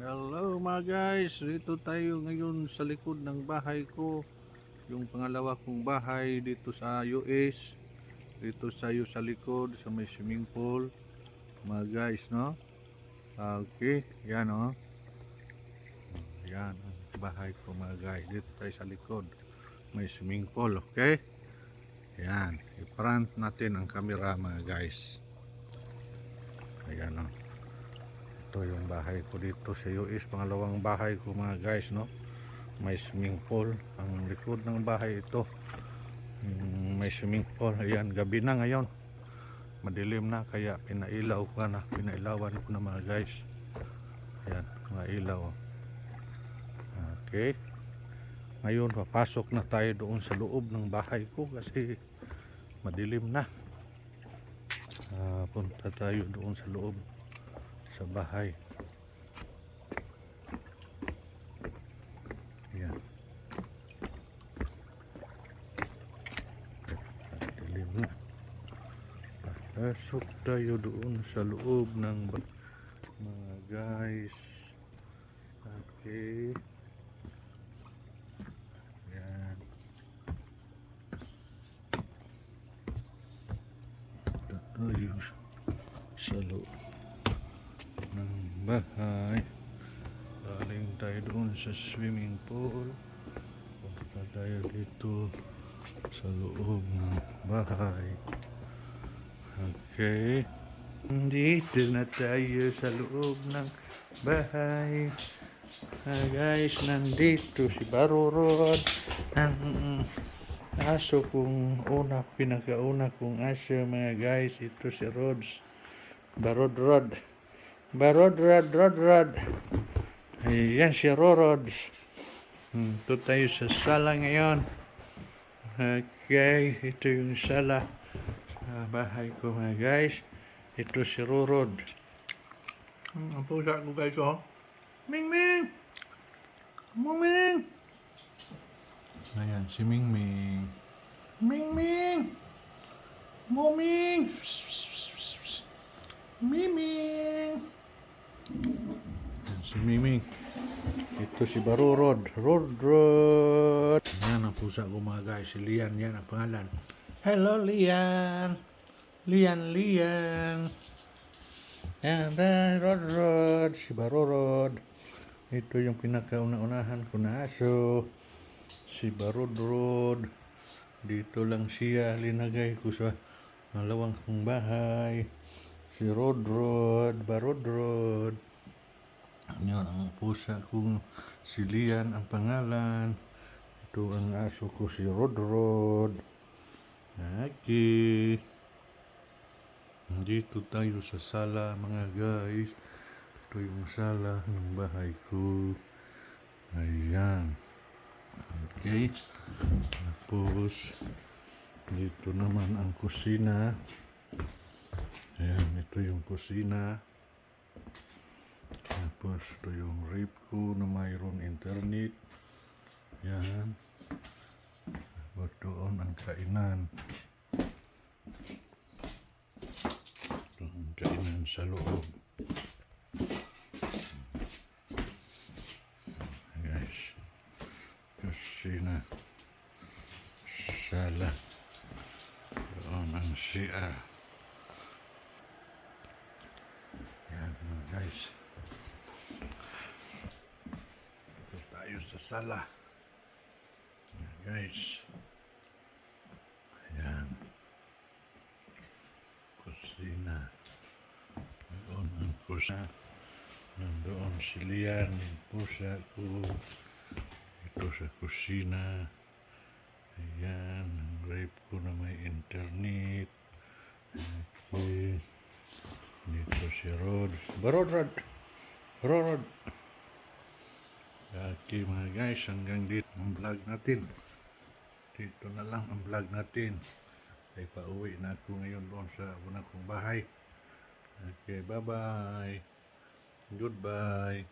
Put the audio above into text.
Hello mga guys, dito tayo ngayon sa likod ng bahay ko. Yung pangalawa kong bahay dito sa US. Dito tayo sa likod sa may swimming pool. Mga guys, no? Okay, yan oh. Yan ang bahay ko mga guys. Dito tayo sa likod. May swimming pool, okay? Yan, i-front natin ang camera mga guys. Ayan oh. Ito yung bahay ko dito sa US. Pangalawang bahay ko mga guys, no? May swimming pool. Ang likod ng bahay ito. Yung may swimming pool. Ayan, gabi na ngayon. Madilim na, kaya pinailaw ko na. Pinailawan ko na mga guys. Ayan, mga ilaw. Okay. Ngayon, papasok na tayo doon sa loob ng bahay ko kasi madilim na. Ah, punta tayo doon sa loob sa bahay. Yan. Dilim na. Pasok tayo doon sa loob ng mga guys. Okay. Yan. Tayo sa loob ng bahay. Galing tayo doon sa swimming pool. Punta tayo dito sa loob ng bahay. Okay. Dito na tayo sa loob ng bahay. Ah, guys, nandito si Barurod. Ang aso kong una, pinakauna kong aso mga guys. Ito si Rods. Barod Rod. Barod Rod Rod Rod. Ayan si Rorods. Hmm, ito tayo sa sala ngayon. Okay, ito yung sala sa bahay ko mga guys. Ito si Rorod. Hmm, ang pusa ko guys oh. Ming Ming! Muming! Ayan, si Ming Ming. Ming Ming! Muming! Miming! Yan si Miming. Ito si Barurod. Rod Rod. Yan ang pusa ko mga guys. Si Lian. Yan ang pangalan. Hello Lian. Lian Lian. Yan Rod Rod. Si Barurod. Ito yung pinakauna-unahan ko na aso. Si Barod Rod. Dito lang siya linagay ko sa malawang kong bahay. Si Rod Rod. Barod Rod. Yun ang pusa kong si Lian ang pangalan. Ito ang aso ko si Rod Rod. Okay. Dito tayo sa sala mga guys. Ito yung sala ng bahay ko. Ayan. Okay. Tapos dito naman ang kusina. Ayan, ito yung kusina. Tapos ito yung rip ko na mayroon internet. Yan. Tapos doon ang kainan. Ito ang kainan sa loob. Guys. Kusina. Sala. Doon ang CR. Yan mga guys. Ito tayo sa sala. Guys. Yan. Kusina. Doon ang pusa. Nandoon si Lian, yung pusa ko. Ito sa kusina. Ayan, ang rape ko na may internet. Okay. Dito si Rod. Barod, Rod. Rod. Okay mga guys, hanggang dito ang vlog natin. Dito na lang ang vlog natin. Ay pauwi na ako ngayon doon sa una kong bahay. Okay, bye-bye. Goodbye.